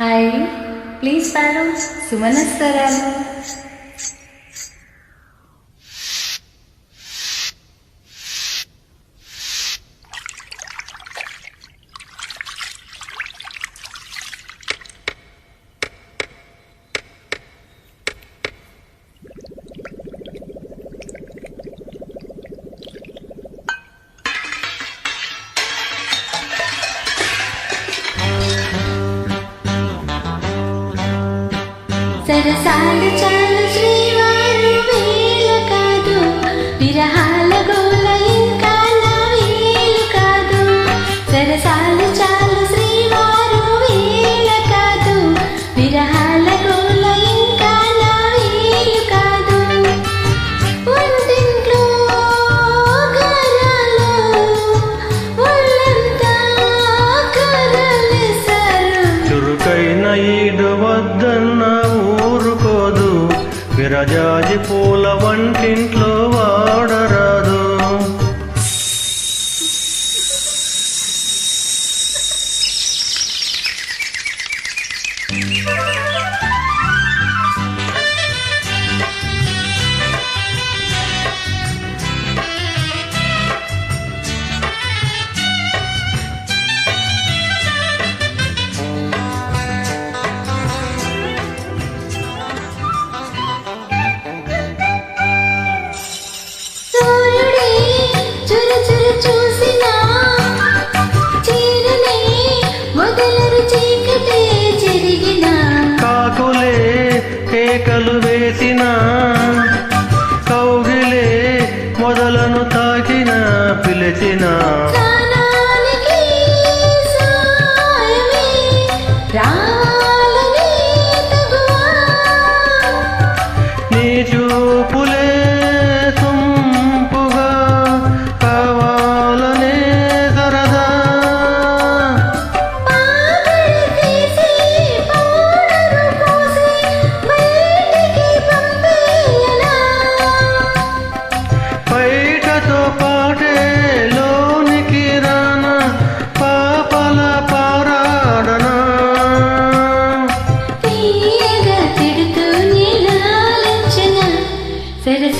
Hi. Please follow సుమనస్వరాలు understand విరజాజి పూల వంటింట్లో వా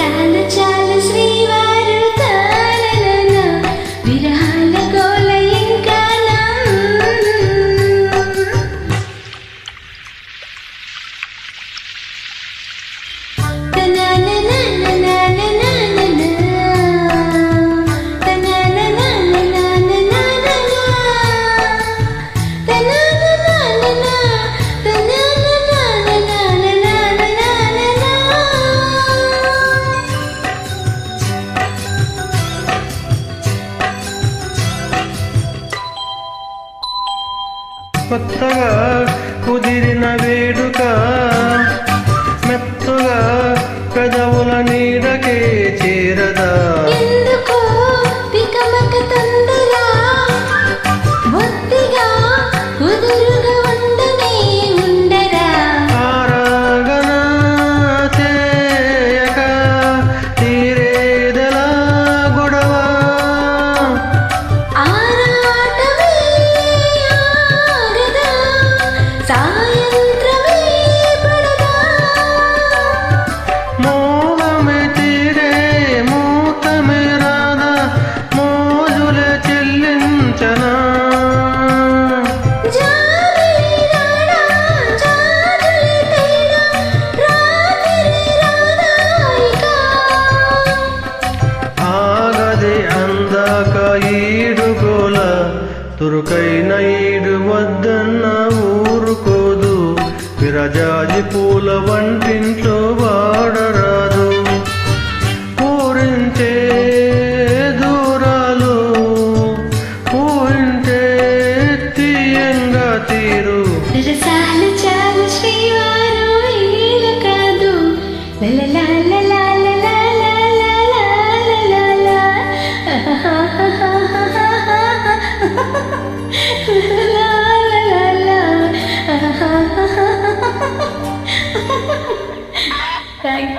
and the chalice we కొత్తగా కుదిరిన వేడుక ಆಗದೆ అందాక ಈಡುಗೋಲ తురుకైన ಈಡು వద్దన్న ఊరుకోదు. విరజాజి పూల వంటింట్లో వాడరాదు.